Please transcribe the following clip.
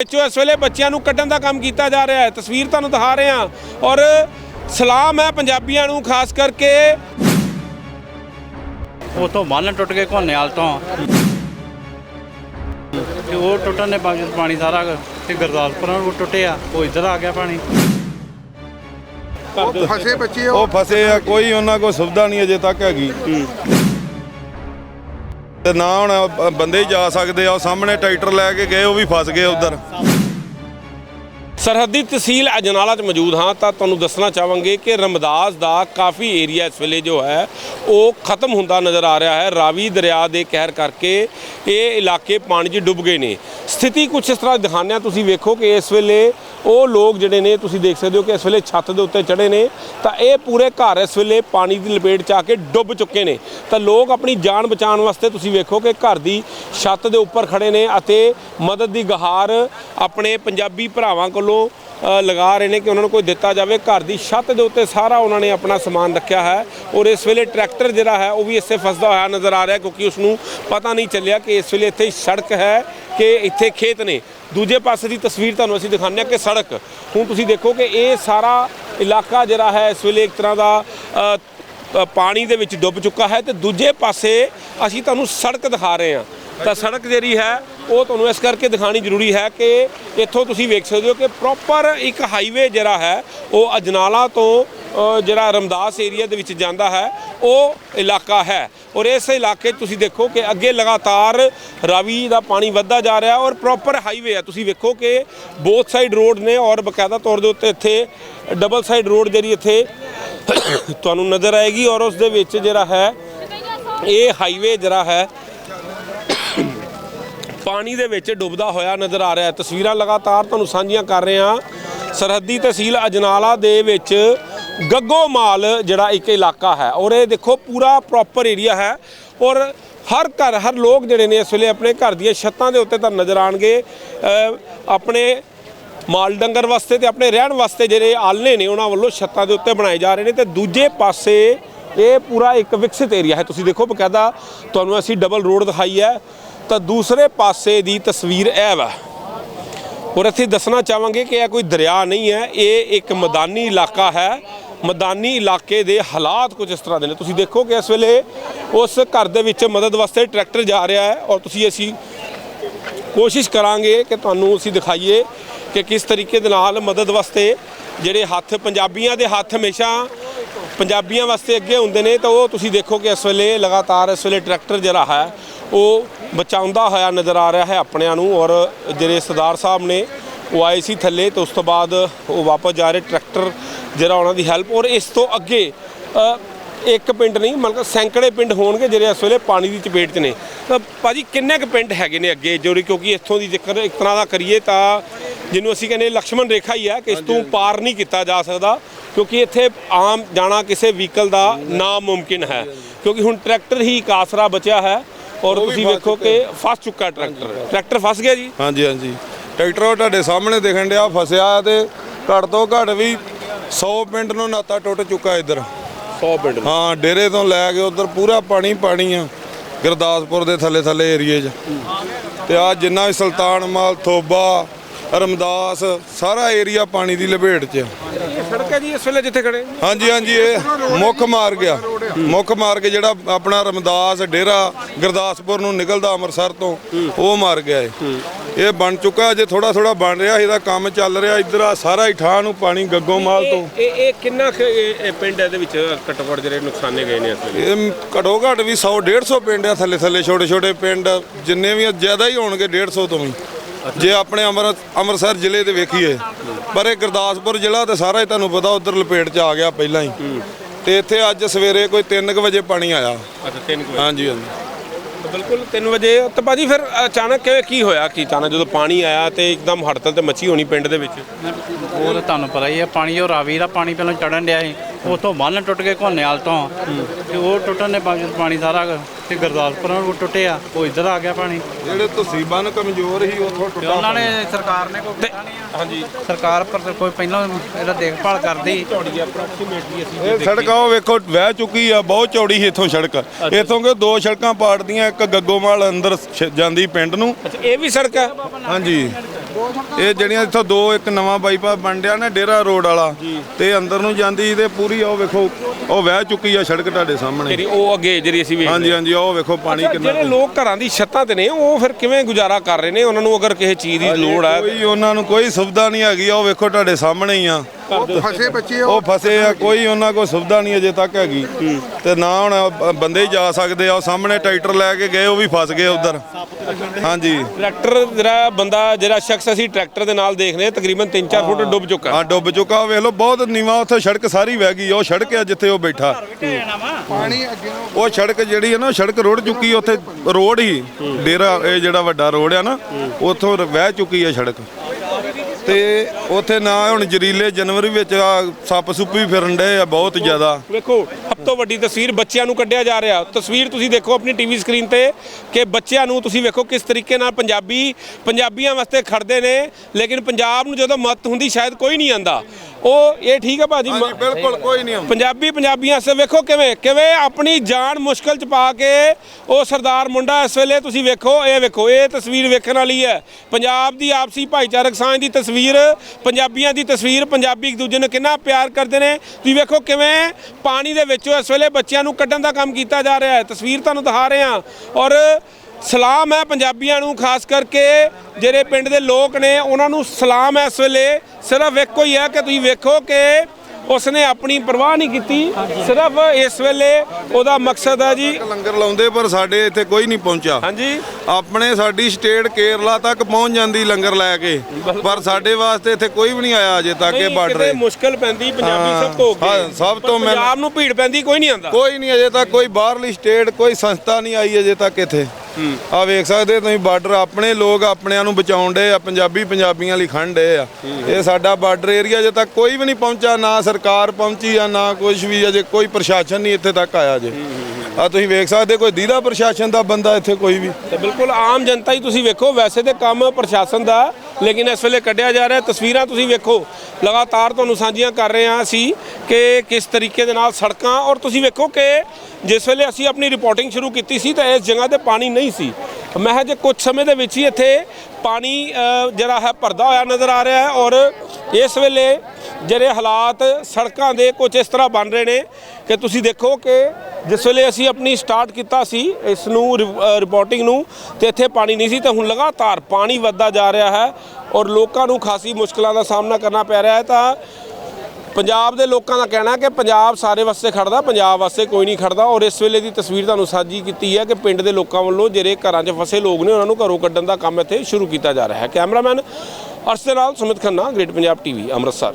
ਵਿੱਚੋਂ ਇਸ ਵੇਲੇ ਬੱਚਿਆਂ ਨੂੰ ਕੱਢਣ ਦਾ ਕੰਮ ਕੀਤਾ ਜਾ ਰਿਹਾ ਹੈ। ਤਸਵੀਰ ਤੁਹਾਨੂੰ ਦਿਖਾ ਰਹੇ ਹਾਂ। ਔਰ ਸਲਾਮ ਹੈ ਪੰਜਾਬੀਆਂ ਨੂੰ ਖਾਸ ਕਰਕੇ ਉਤੋਂ ਬੰਨ ਟੁੱਟ ਕੇ ਘੋਨੇਵਾਲ ਤੋਂ। ਤੇ ਉਹ ਟੁੱਟਣ ਦੇ ਬਾਵਜੂਦ ਪਾਣੀ ਸਾਰਾ ਤੇ ਗੁਰਦਾਸਪੁਰ ਨੂੰ ਟੁੱਟਿਆ। ਉਹ ਇੱਧਰ ਆ ਗਿਆ ਪਾਣੀ। ਉਹ ਫਸੇ ਬੱਚੇ ਉਹ। ਫਸੇ ਆ ਕੋਈ ਉਹਨਾਂ ਕੋਲ ਸੁਵਿਧਾ ਨਹੀਂ ਅਜੇ ਤੱਕ ਹੈਗੀ। ਤੇ ਨਾ ਹੁਣ ਬੰਦੇ ਹੀ ਜਾ ਸਕਦੇ ਆ, ਉਹ ਸਾਹਮਣੇ ਟਰੈਕਟਰ ਲੈ ਕੇ ਗਏ, ਉਹ ਵੀ ਫਸ ਗਏ ਉਧਰ। ਸਰਹੱਦੀ ਤਹਿਸੀਲ ਅਜਨਾਲਾ 'ਚ ਮੌਜੂਦ ਹਾਂ, ਤਾਂ ਤੁਹਾਨੂੰ ਦੱਸਣਾ ਚਾਹਾਂਗੇ ਕਿ ਰਮਦਾਸ ਦਾ ਕਾਫੀ ਏਰੀਆ ਇਸ ਵੇਲੇ ਜੋ ਹੈ, ਉਹ ਖਤਮ ਹੁੰਦਾ ਨਜ਼ਰ ਆ ਰਿਹਾ ਹੈ। ਰਾਵੀ ਦਰਿਆ ਦੇ ਕਹਿਰ ਕਰਕੇ ਇਹ ਇਲਾਕੇ ਪਾਣੀ 'ਚ ਡੁੱਬ ਗਏ ਨੇ। ਸਥਿਤੀ ਕੁਝ ਇਸ ਤਰ੍ਹਾਂ ਦਿਖਾਉਂਦੇ ਹਾਂ। ਤੁਸੀਂ ਵੇਖੋ ਕਿ ਇਸ ਵੇਲੇ ਉਹ ਲੋਕ ਜਿਹੜੇ ਨੇ, ਤੁਸੀਂ ਦੇਖ ਸਕਦੇ ਹੋ ਕਿ ਇਸ ਵੇਲੇ ਛੱਤ ਦੇ ਉੱਤੇ ਚੜੇ ਨੇ, ਤਾਂ ਇਹ ਪੂਰੇ ਘਰ ਇਸ ਵੇਲੇ ਪਾਣੀ ਦੀ ਲਪੇਟ 'ਚ ਆ ਕੇ ਡੁੱਬ ਚੁੱਕੇ ਨੇ। ਤਾਂ ਲੋਕ ਆਪਣੀ ਜਾਨ ਬਚਾਉਣ ਵਾਸਤੇ ਤੁਸੀਂ ਵੇਖੋ ਕਿ ਘਰ ਦੀ ਛੱਤ ਦੇ ਉੱਪਰ ਖੜੇ ਨੇ ਅਤੇ ਮਦਦ ਦੀ ਗਹਾਰ ਆਪਣੇ ਪੰਜਾਬੀ ਭਰਾਵਾਂ ਕੋਲੋਂ ਲਗਾ ਰਹੇ ਨੇ ਕਿ ਉਹਨਾਂ ਨੂੰ ਕੋਈ ਦਿੱਤਾ ਜਾਵੇ। ਘਰ ਦੀ ਛੱਤ ਦੇ ਉੱਤੇ ਸਾਰਾ ਉਹਨਾਂ ਨੇ ਆਪਣਾ ਸਮਾਨ ਰੱਖਿਆ ਹੈ ਔਰ ਇਸ ਵੇਲੇ ਟਰੈਕਟਰ ਜਿਹੜਾ ਹੈ, ਉਹ ਵੀ ਇੱਥੇ ਫਸਦਾ ਹੋਇਆ ਨਜ਼ਰ ਆ ਰਿਹਾ ਕਿਉਂਕਿ ਉਸ ਨੂੰ ਪਤਾ ਨਹੀਂ ਚੱਲਿਆ ਕਿ ਇਸ ਵੇਲੇ ਇੱਥੇ ਸੜਕ ਹੈ ਕਿ ਇੱਥੇ ਖੇਤ ਨੇ। ਦੂਜੇ ਪਾਸੇ ਦੀ ਤਸਵੀਰ ਤੁਹਾਨੂੰ ਅਸੀਂ ਦਿਖਾਉਂਦੇ ਹਾਂ ਕਿ ਸੜਕ, ਹੁਣ ਤੁਸੀਂ ਦੇਖੋ ਕਿ ਇਹ ਸਾਰਾ ਇਲਾਕਾ ਜਿਹੜਾ ਹੈ, ਇਸ ਵੇਲੇ ਇੱਕ ਤਰ੍ਹਾਂ ਦਾ ਪਾਣੀ ਦੇ ਵਿੱਚ ਡੁੱਬ ਚੁੱਕਾ ਹੈ ਤੇ ਦੂਜੇ ਪਾਸੇ ਅਸੀਂ ਤੁਹਾਨੂੰ ਸੜਕ ਦਿਖਾ ਰਹੇ ਹਾਂ। ਤਾਂ ਸੜਕ ਜਿਹੜੀ ਹੈ, ਉਹ ਤੁਹਾਨੂੰ ਇਸ ਕਰਕੇ ਦਿਖਾਣੀ ਜ਼ਰੂਰੀ ਹੈ ਕਿ ਇੱਥੋਂ ਤੁਸੀਂ ਵੇਖ ਸਕਦੇ ਹੋ ਕਿ ਪ੍ਰੋਪਰ ਇੱਕ ਹਾਈਵੇ ਜਿਹੜਾ ਹੈ, ਉਹ ਅਜਨਾਲਾ ਤੋਂ ਜਿਹੜਾ ਰਮਦਾਸ ਏਰੀਆ ਦੇ ਵਿੱਚ ਜਾਂਦਾ ਹੈ, ਉਹ ਇਲਾਕਾ ਹੈ। ਔਰ ਇਸ ਇਲਾਕੇ ਤੁਸੀਂ ਦੇਖੋ ਕਿ ਅੱਗੇ ਲਗਾਤਾਰ ਰਾਵੀ ਦਾ ਪਾਣੀ ਵੱਧਦਾ ਜਾ ਰਿਹਾ ਔਰ ਪ੍ਰੋਪਰ ਹਾਈਵੇ ਹੈ। ਤੁਸੀਂ ਵੇਖੋ ਕਿ ਬੋਥ ਸਾਈਡ ਰੋਡ ਨੇ ਔਰ ਬਕਾਇਦਾ ਤੌਰ ਦੇ ਉੱਤੇ ਇੱਥੇ ਡਬਲ ਸਾਈਡ ਰੋਡ ਜਿਹੜੀ ਇੱਥੇ ਤੁਹਾਨੂੰ ਨਜ਼ਰ ਆਏਗੀ ਔਰ ਉਸ ਦੇ ਵਿੱਚ ਜਿਹੜਾ ਹੈ, ਇਹ ਹਾਈਵੇ ਜਿਹੜਾ ਹੈ ਪਾਣੀ ਦੇ ਵਿੱਚ ਡੁੱਬਦਾ ਹੋਇਆ ਨਜ਼ਰ ਆ ਰਿਹਾ ਹੈ। ਤਸਵੀਰਾਂ ਲਗਾਤਾਰ ਤੁਹਾਨੂੰ ਸਾਂਝੀਆਂ ਕਰ ਰਹੇ ਹਾਂ। ਸਰਹੱਦੀ ਤਹਿਸੀਲ ਅਜਨਾਲਾ ਦੇ ਵਿੱਚ ਗੱਗੋ ਮਾਲ ਜਿਹੜਾ ਇੱਕ ਇਲਾਕਾ ਹੈ। ਔਰ ਇਹ ਦੇਖੋ ਪੂਰਾ ਪ੍ਰੋਪਰ ਏਰੀਆ ਹੈ। ਔਰ ਹਰ ਘਰ, ਹਰ ਲੋਕ ਜਿਹੜੇ ਨੇ ਇਸ ਵੇਲੇ ਆਪਣੇ ਘਰ ਦੀਆਂ ਛੱਤਾਂ ਦੇ ਉੱਤੇ ਤਾਂ ਨਜ਼ਰ ਆਣਗੇ ਆਪਣੇ ਮਾਲ ਡੰਗਰ ਵਾਸਤੇ ਤੇ ਆਪਣੇ ਰਹਿਣ ਵਾਸਤੇ ਜਿਹੜੇ ਆਲਣੇ ਨੇ, ਉਹਨਾਂ ਵੱਲੋਂ ਛੱਤਾਂ ਦੇ ਉੱਤੇ ਬਣਾਏ ਜਾ ਰਹੇ ਨੇ। ਤੇ ਦੂਜੇ ਪਾਸੇ ਇਹ ਪੂਰਾ ਇੱਕ ਵਿਕਸਿਤ ਏਰੀਆ ਹੈ। ਤੁਸੀਂ ਦੇਖੋ ਬਕਾਇਦਾ ਤੁਹਾਨੂੰ ਅਸੀਂ ਡਬਲ ਰੋਡ ਦਿਖਾਈ ਹੈ। ਤਾਂ ਦੂਸਰੇ ਪਾਸੇ ਦੀ ਤਸਵੀਰ ਇਹ ਵਾ। ਔਰ ਇੱਥੇ ਦੱਸਣਾ ਚਾਹਾਂਗੇ ਕਿ ਇਹ ਕੋਈ ਦਰਿਆ ਨਹੀਂ ਹੈ, ਇਹ ਇੱਕ ਮੈਦਾਨੀ ਇਲਾਕਾ ਹੈ। ਮੈਦਾਨੀ ਇਲਾਕੇ ਦੇ ਹਾਲਾਤ ਕੁਝ ਇਸ ਤਰ੍ਹਾਂ ਦੇ ਨੇ। ਤੁਸੀਂ ਦੇਖੋ ਕਿ ਇਸ ਵੇਲੇ ਉਸ ਘਰ ਦੇ ਵਿੱਚ ਮਦਦ ਵਾਸਤੇ ਟਰੈਕਟਰ ਜਾ ਰਿਹਾ ਹੈ ਔਰ ਤੁਸੀਂ ਅਸੀਂ ਕੋਸ਼ਿਸ਼ ਕਰਾਂਗੇ ਕਿ ਤੁਹਾਨੂੰ ਅਸੀਂ ਦਿਖਾਈਏ ਕਿ ਕਿਸ ਤਰੀਕੇ ਦੇ ਨਾਲ ਮਦਦ ਵਾਸਤੇ ਜਿਹੜੇ ਹੱਥ, ਪੰਜਾਬੀਆਂ ਦੇ ਹੱਥ ਹਮੇਸ਼ਾ ਪੰਜਾਬੀਆਂ ਵਾਸਤੇ ਅੱਗੇ ਹੁੰਦੇ ਨੇ। ਤਾਂ ਉਹ ਤੁਸੀਂ ਦੇਖੋ ਕਿ ਇਸ ਵੇਲੇ ਲਗਾਤਾਰ ਇਸ ਵੇਲੇ ਟਰੈਕਟਰ ਜਿਹੜਾ ਹੈ ਉਹ ਬਚਾਉਂਦਾ ਹੋਇਆ ਨਜ਼ਰ ਆ ਰਿਹਾ ਹੈ ਆਪਣਿਆਂ ਨੂੰ ਔਰ ਜਿਹੜੇ ਸਰਦਾਰ ਸਾਹਿਬ ਨੇ ਉਹ ਆਏ ਸੀ ਥੱਲੇ ਤੇ ਉਸ ਤੋਂ ਬਾਅਦ ਉਹ ਵਾਪਸ ਜਾ ਰਹੇ ਟਰੈਕਟਰ ਜਿਹੜਾ ਉਹਨਾਂ ਦੀ ਹੈਲਪ ਔਰ ਇਸ ਤੋਂ ਅੱਗੇ ਇੱਕ ਪਿੰਡ ਨਹੀਂ ਮਤਲਬ ਸੈਂਕੜੇ ਪਿੰਡ ਹੋਣਗੇ ਜਿਹੜੇ ਇਸ ਵੇਲੇ ਪਾਣੀ ਦੀ ਚਪੇਟ 'ਚ ਨੇ। ਤਾਂ ਭਾਜੀ ਕਿੰਨੇ ਕੁ ਪਿੰਡ ਹੈਗੇ ਨੇ ਅੱਗੇ ਜਿਹੜੇ ਕਿਉਂਕਿ ਇੱਥੋਂ ਦੀ ਜੇਕਰ ਇੱਕ ਤਰ੍ਹਾਂ ਦਾ ਕਰੀਏ ਤਾਂ ਜਿਹਨੂੰ ਅਸੀਂ ਕਹਿੰਦੇ ਲਕਸ਼ਮਣ ਰੇਖਾ ਹੀ ਹੈ ਕਿ ਇਸ ਤੋਂ ਪਾਰ ਨਹੀਂ ਕੀਤਾ ਜਾ ਸਕਦਾ ਕਿਉਂਕਿ ਇੱਥੇ ਆਮ ਜਾਣਾ ਕਿਸੇ ਵਹੀਕਲ ਦਾ ਨਾਮੁਮਕਿਨ ਹੈ। ਕਿਉਂਕਿ ਹੁਣ ਟਰੈਕਟਰ ਹੀ ਇੱਕ ਆਸਰਾ ਬਚਿਆ ਹੈ ਔਰ ਤੁਸੀਂ ਵੇਖੋ ਕਿ ਫਸ ਚੁੱਕਾ ਟਰੈਕਟਰ। ਟਰੈਕਟਰ ਫਸ ਗਿਆ ਜੀ? ਹਾਂਜੀ ਹਾਂਜੀ। ਟਰੈਕਟਰ ਉਹ ਤੁਹਾਡੇ ਸਾਹਮਣੇ ਦਿਖਣ ਡਿਆ ਫਸਿਆ ਤੇ ਘੱਟ ਤੋਂ ਘੱਟ ਵੀ 100 ਪਿੰਡ ਨੂੰ ਨਾਤਾ ਟੁੱਟ ਚੁੱਕਾ ਇੱਧਰ। 100 ਪਿੰਡ ਹਾਂ ਡੇਰੇ ਤੋਂ ਲੈ ਕੇ ਉਧਰ ਪੂਰਾ ਪਾਣੀ ਪਾਣੀ ਆ ਗੁਰਦਾਸਪੁਰ ਦੇ ਥੱਲੇ ਥੱਲੇ ਏਰੀਏ 'ਚ। ਤੇ ਆ ਜਿੰਨਾ ਵੀ ਸੁਲਤਾਨ ਮਾਲ ਥੋਬਾ ਰਮਦਾਸ ਸਾਰਾ ਏਰੀਆ ਪਾਣੀ ਦੀ ਲਪੇਟ 'ਚ। ਇਹ ਸੜਕ ਹੈ ਜੀ ਇਸ ਵੇਲੇ ਜਿੱਥੇ ਖੜੇ? ਹਾਂਜੀ ਹਾਂਜੀ ਇਹ ਮੁੱਖ ਮਾਰਗ ਆ। ਮੁੱਖ ਮਾਰਗ ਜਿਹੜਾ ਆਪਣਾ ਰਮਦਾਸ ਡੇਰਾ ਗੁਰਦਾਸਪੁਰ ਨੂੰ ਨਿਕਲਦਾ ਅੰਮ੍ਰਿਤਸਰ ਤੋਂ ਉਹ ਮਾਰਗ ਆ ਇਹ। ਇਹ ਬਣ ਚੁੱਕਾ ਜੇ ਥੋੜਾ ਥੋੜਾ ਬਣ ਰਿਹਾ ਇਹਦਾ ਕੰਮ ਚੱਲ ਰਿਹਾ ਇੱਧਰ ਆ ਸਾਰਾ ਹੀ ਠਾਹ ਨੂੰ ਪਾਣੀ ਗੱਗੋ ਮਾਲ ਤੋਂ। ਇਹ ਇਹ ਕਿੰਨਾ ਪਿੰਡ ਇਹਦੇ ਵਿੱਚ ਘੱਟੋ-ਘੱਟ ਜਿਹੜੇ ਨੁਕਸਾਨੇ ਗਏ ਨੇ ਇਸ ਵੇਲੇ? ਇਹ ਘਟੋ ਘੱਟ ਵੀ 100 150 ਪਿੰਡ ਆ ਥੱਲੇ ਥੱਲੇ ਛੋਟੇ ਛੋਟੇ ਪਿੰਡ ਜਿੰਨੇ ਵੀ ਜ਼ਿਆਦਾ ਹੀ ਹੋਣਗੇ 150 ਤੋਂ ਵੀ। ਜੇ ਆਪਣੇ ਅੰਮ੍ਰਿਤ ਅੰਮ੍ਰਿਤਸਰ ਜ਼ਿਲ੍ਹੇ ਦੇ ਵੇਖੀਏ। ਪਰ ਇਹ ਗੁਰਦਾਸਪੁਰ ਜ਼ਿਲ੍ਹਾ ਤੇ ਸਾਰਾ ਹੀ ਤੁਹਾਨੂੰ ਪਤਾ ਉਧਰ ਲਪੇਟ 'ਚ ਆ ਗਿਆ ਪਹਿਲਾਂ ਹੀ। ਤੇ ਇੱਥੇ ਅੱਜ ਸਵੇਰੇ ਕੋਈ 3 ਵਜੇ ਪਾਣੀ ਆਇਆ। ਅੱਛਾ 3 ਵਜੇ। ਹਾਂਜੀ ਹਾਂਜੀ। ਬਿਲਕੁਲ 3 ਵਜੇ ਤਾਂ ਭਾਜੀ ਫਿਰ ਅਚਾਨਕ ਕਿਵੇਂ ਕੀ ਹੋਇਆ? ਕੀ ਅਚਾਨਕ ਜਦੋਂ ਪਾਣੀ ਆਇਆ ਤੇ ਇੱਕਦਮ ਹੜਤਲ ਤੇ ਮੱਚੀ ਹੋਣੀ ਪਿੰਡ ਦੇ ਵਿੱਚ? ਉਹ ਤਾਂ ਤੁਹਾਨੂੰ ਪਤਾ ਹੀ ਹੈ ਪਾਣੀ ਉਹ ਰਾਵੀ ਦਾ ਪਾਣੀ ਪਹਿਲਾਂ ਚੜਨ ਡਿਆ ਸੀ। ਉਤੋਂ ਬੰਨ ਟੁੱਟ ਕੇ ਘੋਨੇਵਾਲ ਤੋਂ। ਤੇ ਉਹ ਟੁੱਟਣ ਦੇ ਬਾਵਜੂਦ ਪਾਣੀ ਸਾਰਾ ਤੇ ਗੁਰਦਾਸਪੁਰ ਨੂੰ ਟੁੱਟਿਆ ਉਹ ਇੱਧਰ ਆ ਗਿਆ ਪਾਣੀ। ਜਿਹੜੇ ਤੁਸੀਂ ਬੰਨ ਕਮਜ਼ੋਰ ਸੀ ਉਥੋਂ ਤੇ ਉਹਨਾਂ ਨੇ ਸਰਕਾਰ ਨੇ ਕੋਈ ਕੀਤਾ ਨਹੀਂ ਆ। ਹਾਂਜੀ। ਸਰਕਾਰ ਪਰ ਕੋਈ ਪਹਿਲਾਂ ਇਹਦਾ ਦੇਖਭਾਲ ਕਰਦੀ। ਝੋੜੀ ਅਪਰੋਕਸੀਮੇਟਲੀ ਅਸੀਂ ਇਹ ਸੜਕ ਆ ਉਹ ਵੇਖੋ ਵਹਿ ਚੁੱਕੀ ਆ ਬਹੁਤ ਚੌੜੀ ਸੀ ਇੱਥੋਂ ਸੜਕ। ਇੱਥੋਂ ਕਿ ਦੋ ਸੜਕਾਂ ਪਾੜਦੀਆਂ ਇੱਕ ਗੱਗੋਮਾਲ ਅੰਦਰ ਜਾਂਦੀ ਪਿੰਡ ਨੂੰ। ਅੱਛਾ ਇਹ ਵੀ ਸੜਕ ਹੈ ਹਾਂਜੀ। ਇਹ ਜਿਹੜੀਆਂ ਇੱਥੋਂ ਦੋ ਇੱਕ ਨਵਾਂ ਬਾਈਪਾਸ ਬਣ ਡਿਆ ਨਾ ਡੇਰਾ ਰੋਡ ਵਾਲਾ ਤੇ ਅੰਦਰ ਨੂੰ ਜਾਂਦੀ ਤੇ ਪੂਰੀ ਉਹ ਵੇਖੋ ਉਹ ਵਹਿ ਚੁੱਕੀ ਆ ਸੜਕ ਤੁਹਾਡੇ ਸਾਹਮਣੇ। ਜਿਹੜੀ ਉਹ ਅੱਗੇ ਜਿਹੜੀ ਅਸੀਂ ਵੇਖਦੇ ਹਾਂਜੀ ਹਾਂਜੀ ਉਹ ਵੇਖੋ ਪਾਣੀ ਕਿੰਨਾ ਜਿਹੜੇ ਲੋਕ ਘਰਾਂ ਦੀ ਛੱਤਾਂ ਤੇ ਨੇ ਉਹ ਫਿਰ ਕਿਵੇਂ ਗੁਜ਼ਾਰਾ ਕਰ ਰਹੇ ਨੇ? ਉਹਨਾਂ ਨੂੰ ਅਗਰ ਕਿਸੇ ਚੀਜ਼ ਦੀ ਲੋੜ ਹੈ ਕੋਈ ਉਹਨਾਂ ਨੂੰ ਕੋਈ ਸੁਵਿਧਾ ਨਹੀਂ ਹੈਗੀ ਆ ਉਹ ਵੇਖੋ ਤੁਹਾਡੇ ਸਾਹਮਣੇ ਹੀ ਆ। ਫਸੇ ਬੱਚੇ ਉਹ। ਫਸੇ ਆ ਕੋਈ ਉਹਨਾਂ ਕੋਲ ਸੁਵਿਧਾ ਨਹੀਂ ਅਜੇ ਤੱਕ ਹੈਗੀ। ਤੇ ਨਾ ਹੁਣ ਬੰਦੇ ਹੀ ਜਾ ਸਕਦੇ ਆ ਉਹ ਸਾਹਮਣੇ ਟਰੈਕਟਰ ਲੈ ਕੇ ਗਏ ਉਹ ਵੀ ਫਸ ਗਏ ਉਧਰ। ਹਾਂਜੀ। ਟਰੈਕਟਰ ਜਿਹੜਾ ਬੰਦਾ ਜਿਹੜਾ ਸ਼ਖਸ ਅਸੀਂ ਟਰੈਕਟਰ ਦੇ ਨਾਲ ਦੇਖਦੇ ਹਾਂ ਤਕਰੀਬਨ 3-4 ਫੁੱਟ ਡੁੱਬ ਚੁੱਕਾ। ਆ ਡੁੱਬ ਚੁੱਕਾ ਵੇਖ ਲਓ ਬਹੁਤ ਨੀਵਾ ਉੱਥੇ ਸੜਕ ਸਾਰੀ ਵਹਿ ਗਈ ਉਹ ਸੜਕ ਆ ਜਿੱਥੇ ਉਹ ਬੈਠਾ। ਪਾਣੀ ਅੱਗੇ ਉਹ ਸੜਕ ਜਿਹੜੀ ਹੈ ਨਾ ਸੜਕ ਰੋਡ ਚੁੱਕੀ ਉੱਥੇ ਰੋਡ ਹੀ ਡੇਰਾ ਇਹ ਜਿਹੜਾ ਵੱਡਾ ਰੋਡ ਆ ਨਾ ਉੱਥੋਂ ਵਹਿ ਚੁੱਕੀ ਹੈ ਸੜਕ। ਤੇ ਉੱਥੇ ਨਾ ਹੁਣ ਜਰੀਲੇ ਜਨਵਰੀ ਵਿੱਚ ਸੱਪ ਸੁੱਪ ਵੀ ਫਿਰਨ ਡਏ ਆ, ਬਹੁਤ ਜ਼ਿਆਦਾ। ਵੇਖੋ ਤੋਂ ਵੱਡੀ ਤਸਵੀਰ ਬੱਚਿਆਂ ਨੂੰ ਕੱਢਿਆ ਜਾ ਰਿਹਾ। ਤਸਵੀਰ ਤੁਸੀਂ ਦੇਖੋ ਆਪਣੀ ਟੀਵੀ ਸਕਰੀਨ ਤੇ ਕਿ ਬੱਚਿਆਂ ਨੂੰ ਤੁਸੀਂ ਵੇਖੋ ਕਿਸ ਤਰੀਕੇ ਨਾਲ ਪੰਜਾਬੀ ਪੰਜਾਬੀਆਂ ਵਾਸਤੇ ਖੜਦੇ ਨੇ ਲੇਕਿਨ ਪੰਜਾਬ ਨੂੰ ਜਦੋਂ ਮਤ ਹੁੰਦੀ ਸ਼ਾਇਦ ਕੋਈ ਨਹੀਂ ਆਂਦਾ। ਉਹ ਇਹ ਠੀਕ ਹੈ ਭਾਜੀ? ਬਿਲਕੁਲ ਕੋਈ ਨਹੀਂ ਪੰਜਾਬੀ ਪੰਜਾਬੀਆਂ ਸੇ ਵੇਖੋ ਕਿਵੇਂ ਕਿਵੇਂ ਆਪਣੀ ਜਾਨ ਮੁਸ਼ਕਲ ਚ ਪਾ ਕੇ ਉਹ ਸਰਦਾਰ ਮੁੰਡਾ ਇਸ ਵੇਲੇ ਤੁਸੀਂ ਵੇਖੋ ਇਹ ਵੇਖੋ ਇਹ ਤਸਵੀਰ ਵੇਖਣ ਵਾਲੀ ਹੈ। ਪੰਜਾਬ ਦੀ ਆਪਸੀ ਭਾਈਚਾਰਕ ਸਾਂਝ ਦੀ ਤਸਵੀਰ ਪੰਜਾਬੀਆਂ ਦੀ ਤਸਵੀਰ ਪੰਜਾਬੀ ਇੱਕ ਦੂਜੇ ਨੂੰ ਕਿੰਨਾ ਪਿਆਰ ਕਰਦੇ ਨੇ। ਤੁਸੀਂ ਵੇਖੋ ਕਿਵੇਂ ਪਾਣੀ ਦੇ ਵਿੱਚੋਂ ਇਸ ਵੇਲੇ ਬੱਚਿਆਂ ਨੂੰ ਕੱਢਣ ਦਾ ਕੰਮ ਕੀਤਾ ਜਾ ਰਿਹਾ ਹੈ। ਤਸਵੀਰ ਤੁਹਾਨੂੰ ਦਿਖਾ ਰਹੇ ਹਾਂ। ਔਰ ਸਲਾਮ ਹੈ ਪੰਜਾਬੀਆਂ ਨੂੰ, ਖਾਸ ਕਰਕੇ ਜਿਹੜੇ ਪਿੰਡ ਦੇ ਲੋਕ ਨੇ, ਉਹਨਾਂ ਨੂੰ ਸਲਾਮ ਹੈ ਇਸ ਵੇਲੇ। ਸਿਰਫ ਇੱਕੋ ਹੀ ਹੈ ਕਿ ਤੁਸੀਂ ਵੇਖੋ ਕਿ ਉਸਨੇ ਆਪਣੀ ਪਰਵਾਹ ਨਹੀਂ ਕੀਤੀ। ਸਿਰਫ ਇਸ ਵੇਲੇ ਉਹਦਾ ਮਕਸਦ ਹੈ ਜੀ ਲੰਗਰ ਲਾਉਂਦੇ ਪਰ ਸਾਡੇ ਇੱਥੇ ਕੋਈ ਨਹੀਂ ਪਹੁੰਚਾ ਹਾਂਜੀ। ਆਪਣੇ ਸਾਡੀ ਸਟੇਟ ਕੇਰਲਾ ਤੱਕ ਪਹੁੰਚ ਜਾਂਦੀ ਲੰਗਰ ਲੈ ਕੇ। ਪਰ ਸਾਡੇ ਵਾਸਤੇ ਇੱਥੇ ਕੋਈ ਵੀ ਨਹੀਂ ਆਇਆ ਅਜੇ ਤੱਕ ਇਹ ਬਾਰਡਰ ਕਿਤੇ ਮੁਸ਼ਕਲ ਪੈਂਦੀ ਪੰਜਾਬੀ ਸਭ ਤੋਂ ਅੱਗੇ। ਸਭ ਤੋਂ ਮੈਂ- ਪੰਜਾਬ ਨੂੰ ਭੀੜ ਪੈਂਦੀ ਕੋਈ ਨਹੀਂ ਆਂਦਾ ਕੋਈ ਨਹੀਂ ਅਜੇ ਤੱਕ ਕੋਈ ਬਾਹਰਲੀ ਸਟੇਟ ਕੋਈ ਸੰਸਥਾ ਨਹੀਂ ਆਈ ਅਜੇ ਤੱਕ ਇੱਥੇ। ਆ ਵੇਖ ਸਕਦੇ ਤੁਸੀਂ ਬਾਰਡਰ ਆਪਣੇ ਲੋਕ ਆਪਣਿਆਂ ਨੂੰ ਬਚਾਉਣ ਡੇ ਆ ਪੰਜਾਬੀ ਪੰਜਾਬੀਆਂ ਲਈ ਖੰਡ ਆ। ਇਹ ਸਾਡਾ ਬਾਰਡਰ ਏਰੀਆ ਅਜੇ ਤੱਕ ਕੋਈ ਵੀ ਨਹੀਂ ਪਹੁੰਚਾ ਨਾ ਸਰਕਾਰ ਪਹੁੰਚੀ ਆ ਨਾ ਕੁਝ ਵੀ ਅਜੇ ਕੋਈ ਪ੍ਰਸ਼ਾਸਨ ਨਹੀਂ ਇੱਥੇ ਤੱਕ ਆਇਆ ਅਜੇ। ਆ ਤੁਸੀਂ ਵੇਖ ਸਕਦੇ ਕੋਈ ਦੀਦਾ ਪ੍ਰਸ਼ਾਸਨ ਦਾ ਬੰਦਾ ਇੱਥੇ ਕੋਈ ਵੀ। ਤੇ ਬਿਲਕੁਲ ਆਮ ਜਨਤਾ ਹੀ ਤੁਸੀਂ ਵੇਖੋ ਵੈਸੇ ਤੇ ਕੰਮ ਪ੍ਰਸ਼ਾਸਨ ਦਾ ਲੇਕਿਨ ਇਸ ਵੇਲੇ ਕੱਢਿਆ ਜਾ ਰਿਹਾ, ਤਸਵੀਰਾਂ ਤੁਸੀਂ ਵੇਖੋ, ਲਗਾਤਾਰ ਤੁਹਾਨੂੰ ਸਾਂਝੀਆਂ ਕਰ ਰਹੇ ਹਾਂ ਅਸੀਂ ਕਿ ਕਿਸ ਤਰੀਕੇ ਦੇ ਨਾਲ ਸੜਕਾਂ, ਔਰ ਤੁਸੀਂ ਵੇਖੋ ਕਿ ਜਿਸ ਵੇਲੇ ਅਸੀਂ ਆਪਣੀ ਰਿਪੋਰਟਿੰਗ ਸ਼ੁਰੂ ਕੀਤੀ ਸੀ ਤਾਂ ਇਸ ਜਗ੍ਹਾ ਤੇ ਪਾਣੀ ਨਹੀਂ ਸੀ। ਮਹਿਜ ਕੁਝ ਸਮੇਂ ਦੇ ਵਿੱਚ ਹੀ ਇੱਥੇ ਪਾਣੀ ਜਿਹੜਾ ਹੈ ਭਰਦਾ ਹੋਇਆ ਨਜ਼ਰ ਆ ਰਿਹਾ ਹੈ ਔਰ ਇਸ ਵੇਲੇ ਜਿਹੜੇ ਹਾਲਾਤ ਸੜਕਾਂ ਦੇ ਕੁਝ ਇਸ ਤਰ੍ਹਾਂ ਬਣ ਰਹੇ ਨੇ ਕਿ ਤੁਸੀਂ ਦੇਖੋ ਕਿ ਜਿਸ ਵੇਲੇ ਅਸੀਂ ਆਪਣੀ ਸਟਾਰਟ ਕੀਤਾ ਸੀ, ਇਸ ਨੂੰ ਰਿਪੋਰਟਿੰਗ ਨੂੰ ਤੇ ਇੱਥੇ ਪਾਣੀ ਨਹੀਂ ਸੀ ਤੇ ਹੁਣ ਲਗਾਤਾਰ ਪਾਣੀ ਵੱਧਦਾ ਜਾ ਰਿਹਾ ਹੈ ਔਰ ਲੋਕਾਂ ਨੂੰ ਖਾਸੀ ਮੁਸ਼ਕਲਾਂ ਦਾ ਸਾਹਮਣਾ ਕਰਨਾ ਪੈ ਰਿਹਾ ਹੈ ਤਾਂ ਪੰਜਾਬ ਦੇ ਲੋਕਾਂ ਦਾ ਕਹਿਣਾ ਕਿ ਪੰਜਾਬ ਸਾਰੇ ਵਾਸਤੇ ਖੜਦਾ, ਪੰਜਾਬ ਵਾਸਤੇ ਕੋਈ ਨਹੀਂ ਖੜਦਾ ਔਰ ਇਸ ਵੇਲੇ ਦੀ ਤਸਵੀਰ ਤੁਹਾਨੂੰ ਸਾਂਝੀ ਕੀਤੀ ਹੈ ਕਿ ਪਿੰਡ ਦੇ ਲੋਕਾਂ ਵੱਲੋਂ ਜਿਹੜੇ ਘਰਾਂ 'ਚ ਫਸੇ ਲੋਕ ਨੇ, ਉਹਨਾਂ ਨੂੰ ਘਰੋਂ ਕੱਢਣ ਦਾ ਕੰਮ ਇੱਥੇ ਸ਼ੁਰੂ ਕੀਤਾ ਜਾ ਰਿਹਾ ਹੈ। ਕੈਮਰਾਮੈਨ ਅਰਸ਼ ਦੇ ਨਾਲ ਸੁਮਿਤ ਖੰਨਾ, ਗ੍ਰੇਟ ਪੰਜਾਬ ਟੀਵੀ, ਅੰਮ੍ਰਿਤਸਰ।